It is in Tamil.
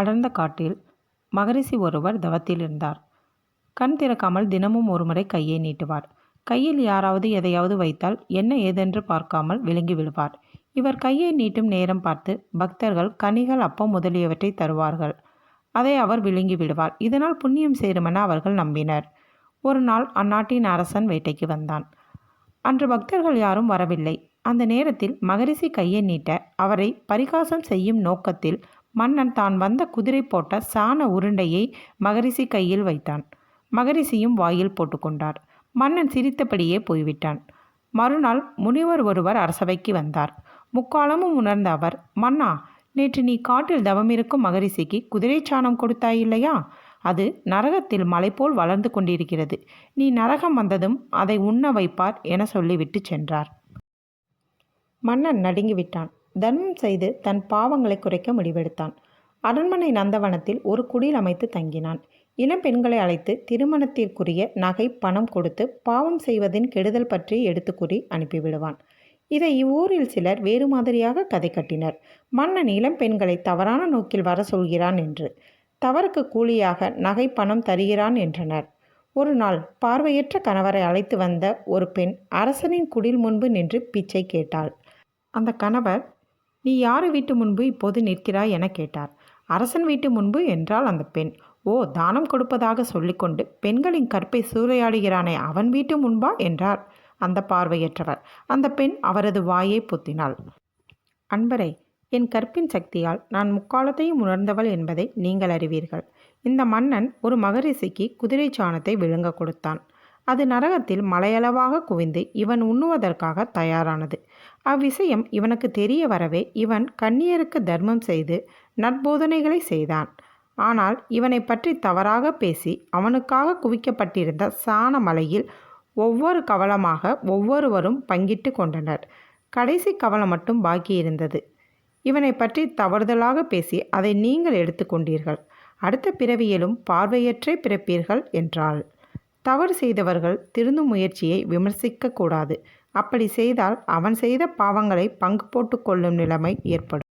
அடர்ந்த காட்டில் மகரிஷி ஒருவர் தவத்தில் இருந்தார். கண் திறக்காமல் தினமும் ஒருமுறை கையை நீட்டுவார். கையில் யாராவது எதையாவது வைத்தால் என்ன ஏதென்று பார்க்காமல் விழுங்கி விடுவார். இவர் கையை நீட்டும் நேரம் பார்த்து பக்தர்கள் கனிகள் அப்பம் முதலியவற்றை தருவார்கள். அதை அவர் விழுங்கி விடுவார். இதனால் புண்ணியம் சேருமென அவர்கள் நம்பினர். ஒரு நாள் அந்நாட்டின் அரசன் வேட்டைக்கு வந்தான். அன்று பக்தர்கள் யாரும் வரவில்லை. அந்த நேரத்தில் மகரிஷி கையை நீட்ட அவரை பரிகாசம் செய்யும் நோக்கத்தில் மன்னன் தான் வந்த குதிரை போட்ட சாண உருண்டையை மகரிஷி கையில் வைத்தான். மகரிஷியும் வாயில் போட்டுக்கொண்டார் மன்னன் சிரித்தபடியே போய்விட்டான். மறுநாள் முனிவர் ஒருவர் அரசவைக்கு வந்தார். முக்காலமும் உணர்ந்த அவர் மன்னா நேற்று நீ காட்டில் தவமிருக்கும் மகரிஷிக்கு குதிரை சாணம் கொடுத்தாய் இல்லையா? அது நரகத்தில் மலை போல் வளர்ந்து கொண்டிருக்கிறது. நீ நரகம் வந்ததும் அதை உண்ண வைப்பார் என சொல்லிவிட்டு சென்றார். மன்னன் நடுங்கிவிட்டான். தர்மம் செய்து தன் பாவங்களை குறைக்க முடிவெடுத்தான். அரண்மனை நந்தவனத்தில் ஒரு குடில் அமைத்து தங்கினான். இளம் பெண்களை அழைத்து திருமணத்திற்குரிய நகை பணம் கொடுத்து பாவம் செய்வதின் கெடுதல் பற்றி எடுத்து கூறி அனுப்பிவிடுவான். இதை இவ்வூரில் சிலர் வேறு மாதிரியாக கதை கட்டினர். மன்னன் இளம் பெண்களை தவறான நோக்கில் வர சொல்கிறான் என்று தவறுக்கு கூலியாக நகை பணம் தருகிறான் என்றனர். ஒரு நாள் பார்வையற்ற கணவரை அழைத்து வந்த ஒரு பெண் அரசனின் குடில் முன்பு நின்று பிச்சை கேட்டாள். அந்த கணவர் நீ யார் வீட்டு முன்பு இப்போது நிற்கிறாய் என கேட்டார். அரசன் வீட்டு முன்பு என்றால் அந்த பெண். ஓ தானம் கொடுப்பதாக சொல்லிக்கொண்டு பெண்களின் கற்பை சூறையாடுகிறானே அவன் வீட்டு முன்பா என்றார் அந்த பார்வையற்றவர். அந்த பெண் அவரது வாயை பொத்தினாள். அன்பரே என் கற்பின் சக்தியால் நான் முக்காலத்தையும் உணர்ந்தவள் என்பதை நீங்கள் அறிவீர்கள். இந்த மன்னன் ஒரு மகரிஷிக்கு குதிரை சாணத்தை விழுங்க கொடுத்தான். அது நரகத்தில் மலையளவாக குவிந்து இவன் உண்ணுவதற்காக தயாரானது. அவ்விஷயம் இவனுக்கு தெரிய வரவே இவன் கண்ணியருக்கு தர்மம் செய்து நற்போதனைகளை செய்தான். ஆனால் இவனை பற்றி தவறாக பேசி அவனுக்காக குவிக்கப்பட்டிருந்த சாண மலையில் ஒவ்வொரு கவலமாக ஒவ்வொருவரும் பங்கிட்டு கொண்டனர். கடைசி கவலம் மட்டும் பாக்கியிருந்தது இவனை பற்றி தவறுதலாக பேசி அதை நீங்கள் எடுத்துக்கொண்டீர்கள் அடுத்த பிறவியிலும் பார்வையற்றே பிறப்பீர்கள் என்றாள். தவறு செய்தவர்கள் திருந்தும் முயற்சியை விமர்சிக்க கூடாது அப்படி செய்தால் அவன் செய்த பாவங்களை பங்கு போட்டு கொள்ளும் நிலைமை ஏற்படும்.